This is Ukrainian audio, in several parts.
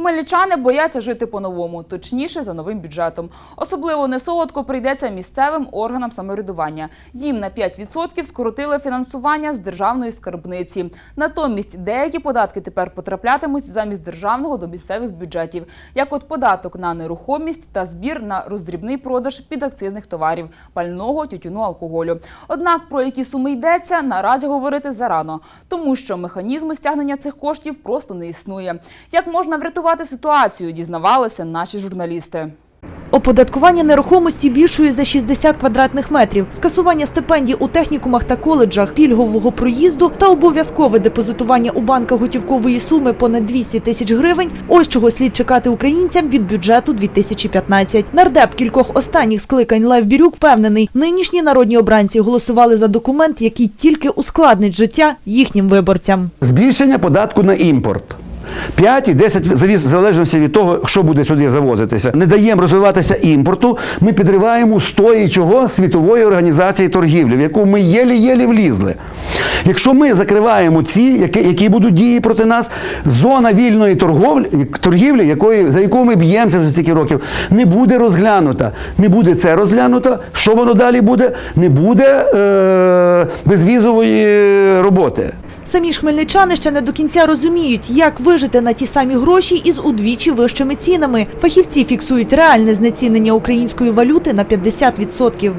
Хмельничани бояться жити по-новому, точніше за новим бюджетом. Особливо несолодко прийдеться місцевим органам самоврядування. Їм на 5% скоротили фінансування з державної скарбниці. Натомість деякі податки тепер потраплятимуть замість державного до місцевих бюджетів, як от податок на нерухомість та збір на роздрібний продаж підакцизних товарів, пального, тютюну, алкоголю. Однак про які суми йдеться, наразі говорити зарано, тому що механізму стягнення цих коштів просто не існує. Як можна врятувати ситуацію, дізнавалися наші журналісти. Оподаткування нерухомості більшої за 60 квадратних метрів, скасування стипендій у технікумах та коледжах, пільгового проїзду та обов'язкове депозитування у банках готівкової суми понад 200 тисяч гривень – ось чого слід чекати українцям від бюджету 2015. Нардеп кількох останніх скликань Лев Бірюк впевнений, нинішні народні обранці голосували за документ, який тільки ускладнить життя їхнім виборцям. Збільшення податку на імпорт. 5 і 10 завіс- в залежності від того, що буде сюди завозитися. Не даємо розвиватися імпорту. Ми підриваємо устої чого світової організації торгівлі, в яку ми єлі-єлі влізли. Якщо ми закриваємо ці, які, які будуть дії проти нас, зона вільної торговлі, торгівлі, якої, за яку ми б'ємося вже стільки років, не буде розглянута. Не буде це розглянуто. Що воно далі буде? Не буде е, безвізової роботи. Самі ж хмельничани ще не до кінця розуміють, як вижити на ті самі гроші із удвічі вищими цінами. Фахівці фіксують реальне знецінення української валюти на 50%.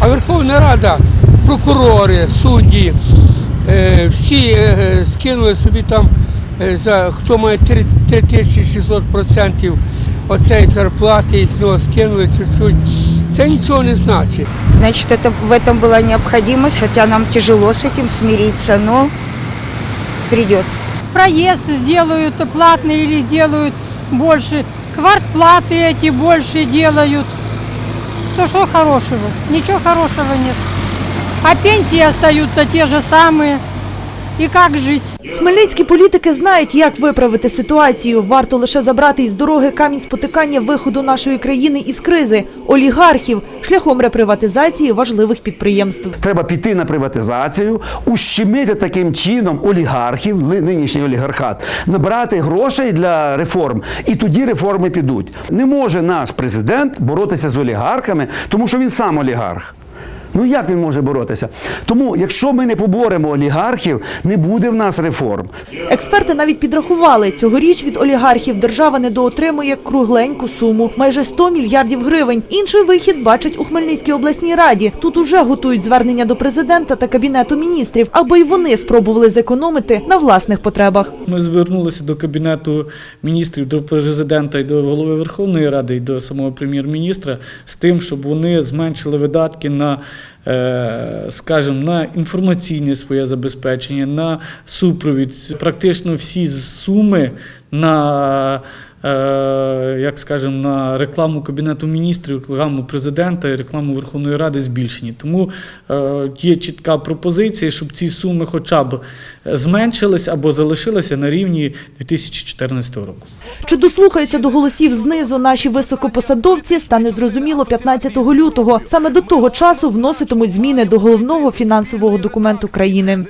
А Верховна Рада, прокурори, судді, е, всі е, скинули собі там, е, за, хто має 3 3600% оцеї зарплати, і з нього скинули чуть-чуть. Це нічого не значить. Значит, это, в этом была необходимость, хотя нам тяжело с этим смириться, но придется. проезд сделают платный или сделают больше, квартплаты эти больше делают. То что хорошего? Ничего хорошего нет. А пенсии остаются те же самые. И как жить? Хмельницькі політики знають, як виправити ситуацію. Варто лише забрати із дороги камінь спотикання виходу нашої країни із кризи – олігархів шляхом реприватизації важливих підприємств. Треба піти на приватизацію, ущемити таким чином олігархів, нинішній олігархат, набрати грошей для реформ, і тоді реформи підуть. Не може наш президент боротися з олігархами, тому що він сам олігарх. Ну як він може боротися? Тому, якщо ми не поборемо олігархів, не буде в нас реформ. Експерти навіть підрахували, цьогоріч від олігархів держава недоотримує кругленьку суму – майже 100 мільярдів гривень. Інший вихід бачать у Хмельницькій обласній раді. Тут уже готують звернення до президента та кабінету міністрів, аби й вони спробували зекономити на власних потребах. Ми звернулися до кабінету міністрів, до президента і до голови Верховної Ради і до самого прем'єр-міністра з тим, щоб вони зменшили видатки на, скажімо, на інформаційне своє забезпечення, на супровід. Практично всі суми на е, як скажемо, на рекламу Кабінету міністрів, рекламу президента і рекламу Верховної Ради збільшені. Тому е, є чітка пропозиція, щоб ці суми хоча б зменшились або залишилися на рівні 2014 року. Чи дослухаються до голосів знизу наші високопосадовці, стане зрозуміло 15 лютого. Саме до того часу вноситимуть зміни до головного фінансового документу країни.